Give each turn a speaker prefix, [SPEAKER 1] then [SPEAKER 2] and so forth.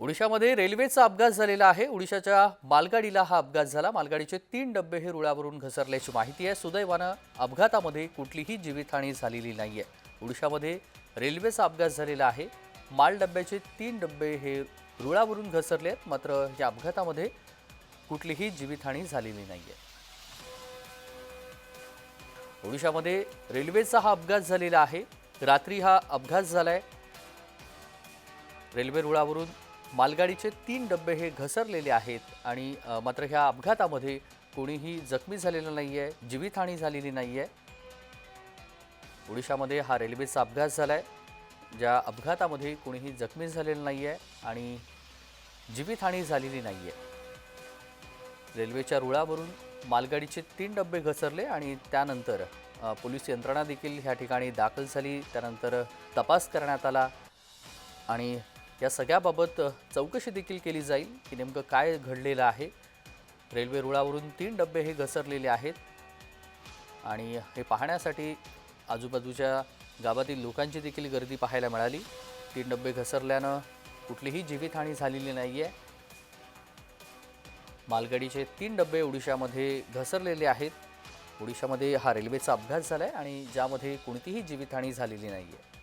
[SPEAKER 1] ओडिशामध्ये रेल्वेचा अपघात झालेला आहे. ओडिशाच्या मालगाडीला हा अपघात झाला. मालगाडीचे तीन डबे हे रुळावरून घसरल्याची माहिती आहे. सुदैवानं अपघातामध्ये कुठलीही जीवितहानी झालेली नाही आहे ओडिशामध्ये रेल्वेचा अपघात झालेला आहे. माल डब्याचे तीन डबे हे रुळावरून घसरले आहेत. मात्र या अपघातामध्ये कुठलीही जीवितहानी झालेली नाही आहे ओडिशामध्ये रेल्वेचा हा अपघात झालेला आहे. रात्री हा अपघात झाला आहे रेल्वे रुळावरून मालगाडीचे तीन डबे हे घसरलेले आहेत आणि मात्र ह्या अपघातामध्ये कोणीही जखमी झालेलं नाही आहे जीवितहानी झालेली नाही आहे ओडिशामध्ये हा रेल्वेचा अपघात झाला आहे ज्या अपघातामध्ये कोणीही जखमी झालेलं नाही आहे आणि जीवितहानी झालेली नाही आहे रेल्वेच्या रुळावरून मालगाडीचे तीन डबे घसरले आणि त्यानंतर पोलीस यंत्रणा देखील ह्या ठिकाणी दाखल झाली. त्यानंतर तपास करण्यात आला आणि या सगळ्याबाबत चौकशी देखील केली जाईल की नेमकं काय घडलेलं आहे. रेल्वे रुळावरून तीन डबे हे घसरलेले आहेत आणि हे पाहण्यासाठी आजूबाजूच्या गावातील लोकांची देखील गर्दी पाहायला मिळाली. तीन डबे घसरल्यानं कुठलीही जीवितहानी झालेली नाही आहे मालगाडीचे तीन डबे ओडिशामध्ये घसरलेले आहेत. ओडिशामध्ये हा रेल्वेचा अपघात झाला आहे आणि ज्यामध्ये कोणतीही जीवितहानी झालेली नाही आहे